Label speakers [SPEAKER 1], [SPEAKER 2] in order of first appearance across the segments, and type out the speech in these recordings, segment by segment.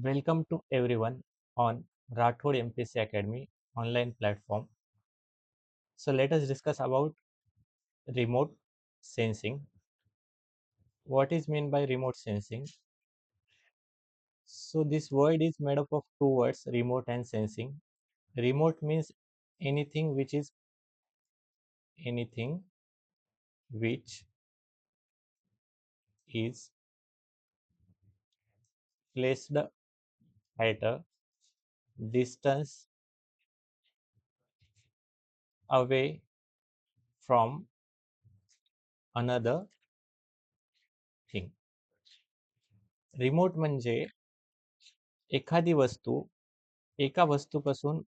[SPEAKER 1] Welcome to everyone on Rathod MPC Academy online platform. So let us discuss about remote sensing. What is meant by remote sensing? So this word is made up of two words, remote and sensing. Remote means anything which is anything which is placed height distance away from another thing. Remote म्हणजे एखादी वस्तू एका वस्तूपासून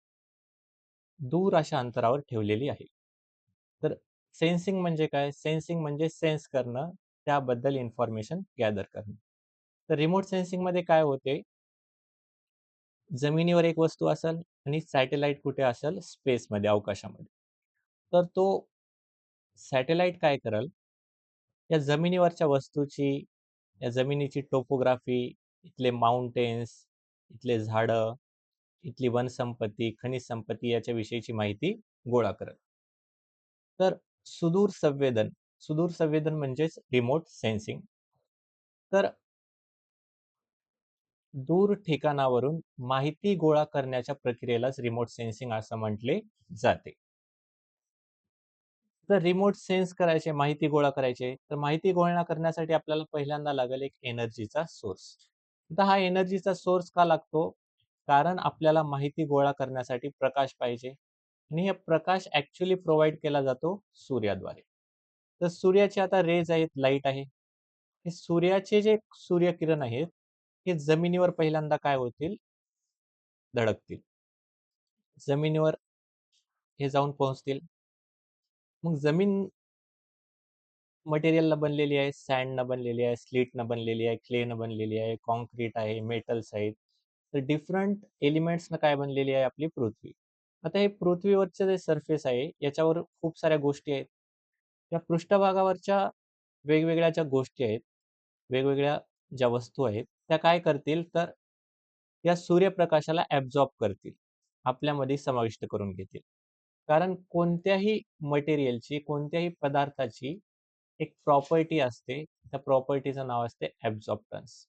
[SPEAKER 1] दूर अशा अंतरावर ठेवलेली आहे. तर सेन्सिंग म्हणजे काय? सेन्सिंग म्हणजे सेन्स करणं त्याबद्दल इन्फॉर्मेशन गॅदर करणं. तर रिमोट सेन्सिंगमध्ये काय होते? जमिनीवर एक वस्तू असेल आणि सॅटेलाइट कुठे असेल स्पेसमध्ये अवकाशामध्ये. तर तो सॅटेलाइट काय करेल? या जमिनीवरच्या वस्तूची या जमिनीची टोपोग्राफी इथले माउंटेन्स इथले झाडं इथली वनसंपत्ती खनिज संपत्ती याच्या विषयीची माहिती गोळा करत तर सुदूर संवेदन सुदूर संवेदन म्हणजेच रिमोट सेन्सिंग. तर दूर ठिकाणावरून माहिती गोळा करण्याच्या प्रक्रियेलाच रिमोट सेन्सिंग असं म्हटले जाते. तर रिमोट सेन्स करायचे माहिती गोळा करायचे तर माहिती गोळा करण्यासाठी आपल्याला पहिल्यांदा लागेल एक एनर्जीचा सोर्स. तर हा एनर्जीचा सोर्स का लागतो? कारण आपल्याला माहिती गोळा करण्यासाठी प्रकाश पाहिजे आणि हे प्रकाश ऍक्च्युली प्रोव्हाइड केला जातो सूर्याद्वारे. तर सूर्याचे आता रेज आहेत लाइट आहे. हे सूर्याचे जे सूर्यकिरण आहेत हे जमिनीवर पहिल्यांदा काय होतील? धडकतील. जमिनीवर हे जाऊन पोहोचतील. मग जमीन मटेरियलला बनलेली आहे सँडनं बनलेली आहे स्लीटनं बनलेली आहे क्लेनं बनलेली आहे कॉन्क्रीट आहे मेटल्स आहेत. तर डिफरंट एलिमेंट्सनं काय बनलेली आहे आपली पृथ्वी. आता हे पृथ्वीवरचे जे सरफेस आहे याच्यावर खूप साऱ्या गोष्टी आहेत. या पृष्ठभागावरच्या वेगवेगळ्या ज्या गोष्टी आहेत वेगवेगळ्या ज्या वस्तू आहेत त्या काय करतील? तर या सूर्यप्रकाशाला ऍब्झॉर्ब करतील. आपल्यामध्ये समाविष्ट करून घेतील. कारण कोणत्याही मटेरियलची कोणत्याही पदार्थाची एक प्रॉपर्टी असते. त्या प्रॉपर्टीचं नाव असते ॲब्झॉप्टन्स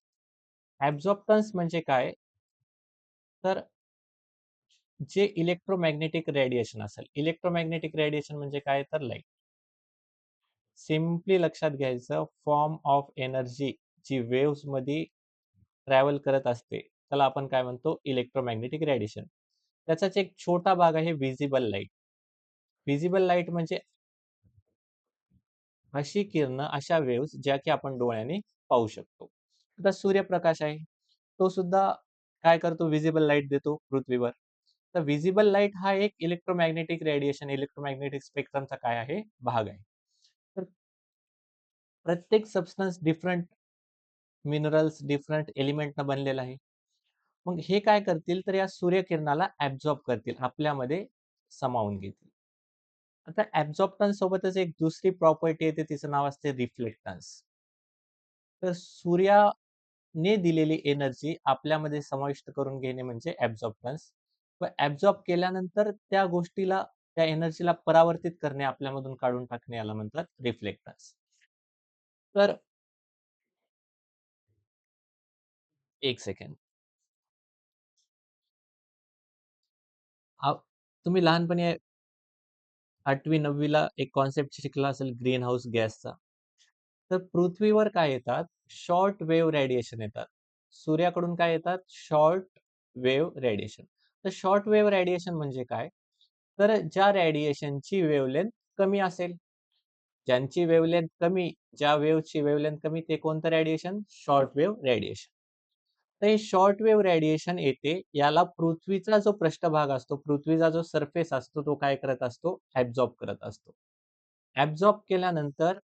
[SPEAKER 1] ॲब्झॉप्टन्स म्हणजे काय? तर जे इलेक्ट्रोमॅग्नेटिक रेडिएशन असेल इलेक्ट्रोमॅग्नेटिक रेडिएशन म्हणजे काय? तर लाइट. सिम्पली लक्षात घ्यायचं फॉर्म ऑफ एनर्जी जी वेव्समध्ये ट्रॅव्हल करत असते. त्याला आपण काय म्हणतो? इलेक्ट्रोमॅग्नेटिक रेडिएशन त्याचाच एक छोटा भाग आहे व्हिजिबल लाइट व्हिजिबल लाइट म्हणजे अशी किरण अशा वेव्स ज्या की आपण डोळ्याने पाहू शकतो. आता सूर्यप्रकाश आहे. तो सुद्धा काय करतो? व्हिजिबल लाइट देतो पृथ्वीवर. तर व्हिजिबल लाइट हा एक इलेक्ट्रोमॅग्नेटिक रेडिएशन इलेक्ट्रोमॅग्नेटिक स्पेक्ट्रमचा काय आहे? भाग आहे. तर प्रत्येक सबस्टन्स डिफरंट मिनरल्स डिफरंट एलिमेंटनं बनलेलं आहे. मग हे काय करतील? तर या सूर्यकिरणाला ऍब्झॉर्ब करतील आपल्यामध्ये समावून घेतील. आता ऍब्झॉर्प्टन्स सोबतच एक दुसरी प्रॉपर्टी येते तिचं नाव असते रिफ्लेक्टन्स तर सूर्याने दिलेली एनर्जी आपल्यामध्ये समाविष्ट करून घेणे म्हणजे ऍब्झॉर्बटन्स व ऍब्झॉर्ब केल्यानंतर त्या गोष्टीला त्या एनर्जीला परावर्तित करणे आपल्यामधून काढून टाकणे याला म्हणतात रिफ्लेक्टन्स तर एक सेकंड. तुम्ही लहानपणी आठवी नववीला एक कॉन्सेप्ट शिकला असेल ग्रीन हाऊस गॅसचा तर पृथ्वीवर काय येतात? शॉर्ट वेव्ह रेडिएशन येतात. सूर्याकडून काय येतात? शॉर्ट वेव्ह रेडिएशन तर शॉर्ट वेव्ह रेडिएशन म्हणजे काय? तर ज्या रेडिएशनची वेवलेंथ कमी असेल. ज्यांची वेवलेंथ कमी ज्या वेव्हची वेवलेंथ कमी ते कोणतं रेडिएशन शॉर्ट वेव्ह रेडिएशन तर हे शॉर्ट वेव्ह रेडिएशन येते. याला पृथ्वीचा जो पृष्ठभाग असतो पृथ्वीचा जो सरफेस असतो तो काय करत असतो? ऍब्झॉर्ब करत असतो. ऍब्झॉर्ब केल्यानंतर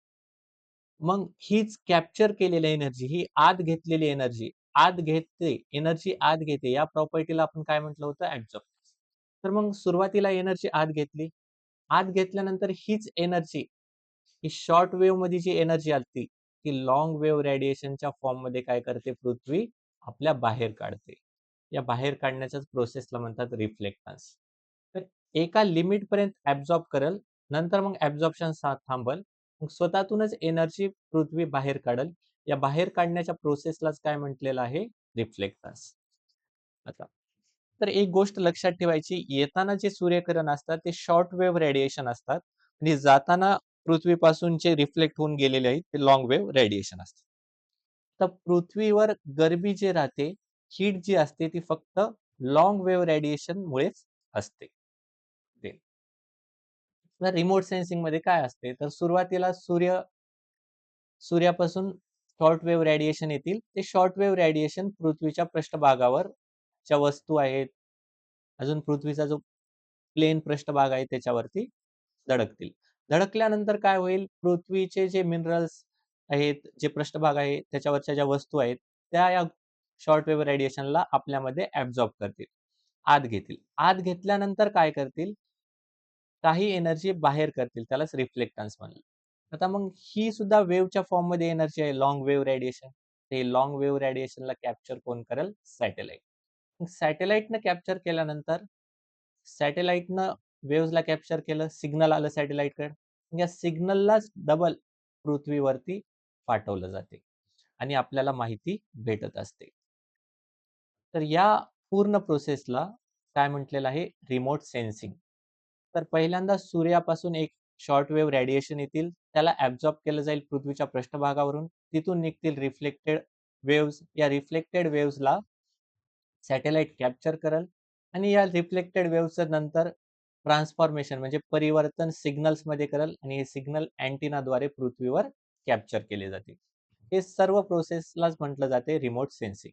[SPEAKER 1] मग हीच कॅप्चर केलेली एनर्जी ही आत घेतलेली एनर्जी आत घेते एनर्जी आत घेते. या प्रॉपर्टीला आपण काय म्हटलं होतं? ऍब्झॉर्ब तर मग सुरुवातीला एनर्जी आत घेतली. आत घेतल्यानंतर हीच एनर्जी ही शॉर्ट वेव्हमध्ये जी एनर्जी आली ती लॉंग वेव्ह रेडिएशनच्या फॉर्ममध्ये काय करते पृथ्वी? आपल्या बाहेर काढते या बाहेर काढण्याच्याच प्रोसेसला म्हणतात रिफ्लेक्टन्स. तर एका लिमिटपर्यंत ऍब्झॉर्ब करेल, नंतर मग ऍब्झॉर्प्शन थांबल. मग स्वतःतूनच एनर्जी पृथ्वी बाहेर काढल या बाहेर काढण्याच्या प्रोसेसलाच काय म्हटलेलं आहे? रिफ्लेक्टन्स. आता तर एक गोष्ट लक्षात ठेवायची, येताना जे सूर्यकिरण असतात ते शॉर्ट वेव्ह रेडिएशन असतात आणि जाताना पृथ्वीपासून जे रिफ्लेक्ट होऊन गेलेले आहेत ते लॉंग वेव्ह रेडिएशन असतात. तर पृथ्वीवर गरबी जे राहते, हीट जी असते ती फक्त लॉंग वेव्ह रेडिएशन मुळेच असते. रिमोट सेन्सिंगमध्ये काय असते? तर सुरुवातीला सूर्य सूर्यापासून शॉर्ट वेव्ह रेडिएशन येतील. ते शॉर्ट वेव्ह रेडिएशन पृथ्वीच्या पृष्ठभागावर ज्या वस्तू आहेत, अजून पृथ्वीचा जो प्लेन पृष्ठभाग आहे त्याच्यावरती धडकतील. धडकल्यानंतर काय होईल? पृथ्वीचे जे मिनरल्स आहेत, जे पृष्ठभाग आहे, त्याच्यावरच्या ज्या वस्तू आहेत, त्या या शॉर्ट वेव्ह रेडिएशनला आपल्यामध्ये ऍब्झॉर्ब करतील, आत घेतील. आत घेतल्यानंतर काय करतील? काही एनर्जी बाहेर करतील. त्यालाच रिफ्लेक्टन्स म्हणलं. आता मग ही सुद्धा वेव्हच्या फॉर्ममध्ये एनर्जी आहे, लॉंग वेव्ह रेडिएशन. ते लॉंग वेव्ह रेडिएशनला कॅप्चर कोण करेल? सॅटेलाइट. सॅटेलाईटनं सॅटेलाइटनं कॅप्चर केल्यानंतर सॅटेलाइटनं वेव्हला कॅप्चर केलं, सिग्नल आलं सॅटेलाइटकडे. या सिग्नललाच डबल पृथ्वीवरती पाठवलं जाते आणि आपल्याला माहिती भेटत असते. तर या पूर्ण प्रोसेसला काय म्हटलेलं आहे? Remote sensing. तर पहिल्यांदा सूर्यापासून एक शॉर्ट वेव्ह रेडिएशन येतील, त्याला ऍब्झॉर्ब केलं जाईल पृथ्वीच्या पृष्ठभागावरून. तिथून निघतील रिफ्लेक्टेड वेव्स या रिफ्लेक्टेड वेव्हजला सॅटेलाइट कॅप्चर करेल आणि या रिफ्लेक्टेड वेव्हचं नंतर ट्रान्सफॉर्मेशन म्हणजे परिवर्तन सिग्नल्समध्ये करेल आणि हे सिग्नल अँटिनाद्वारे पृथ्वीवर कॅप्चर केले जाते हे सर्व प्रोसेसलाच म्हटलं जाते रिमोट सेन्सिंग.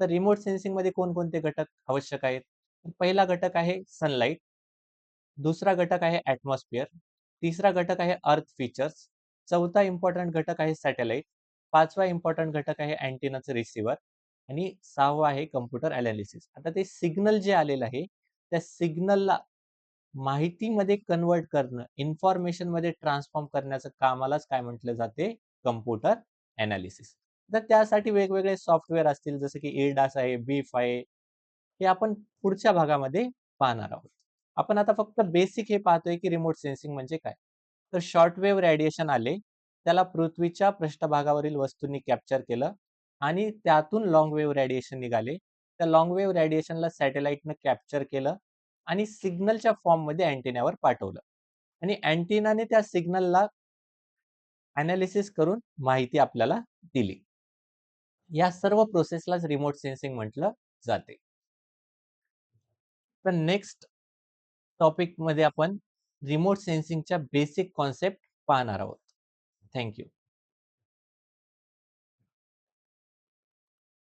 [SPEAKER 1] तर रिमोट सेन्सिंगमध्ये कोणकोणते घटक आवश्यक आहेत? पहिला घटक आहे सनलाईट दुसरा घटक आहे ॲटमॉस्फिअर. तिसरा घटक आहे अर्थ फीचर्स. चौथा इम्पॉर्टंट घटक आहे सॅटेलाइट. पाचवा इम्पॉर्टंट घटक आहे अँटिनाचं रिसिव्हर आणि सहावा आहे कम्प्युटर ॲनालिसिस. आता ते सिग्नल जे आलेलं आहे, त्या सिग्नलला माहितीमध्ये कन्व्हर्ट करणं, इन्फॉर्मेशनमध्ये ट्रान्सफॉर्म करण्याचं कामालाच काय म्हटलं जाते? कम्प्युटर अनालिसिस तर त्यासाठी वेगवेगळे सॉफ्टवेअर असतील जसं की इरडास आहे, बीफ आहे. हे आपण पुढच्या भागामध्ये पाहणार आहोत. आपण आता फक्त बेसिक हे पाहतोय की रिमोट सेन्सिंग म्हणजे काय? तर शॉर्ट वेव्ह रेडिएशन आले, त्याला पृथ्वीच्या पृष्ठभागावरील वस्तूंनी कॅप्चर केलं आणि त्यातून लाँग वेव्ह रेडिएशन निघाले. त्या लाँग वेव्ह रेडिएशनला सॅटेलाइटनं कॅप्चर केलं आणि सिग्नलच्या फॉर्ममध्ये अँटिनावर पाठवलं आणि अँटिनाने त्या सिग्नलला ॲनालिसिस करून माहिती आपल्याला दिली. या सर्व प्रोसेसलाच रिमोट सेन्सिंग म्हटलं जाते. तर नेक्स्ट टॉपिकमध्ये आपण रिमोट सेन्सिंगच्या बेसिक कॉन्सेप्ट पाहणार आहोत. Thank you.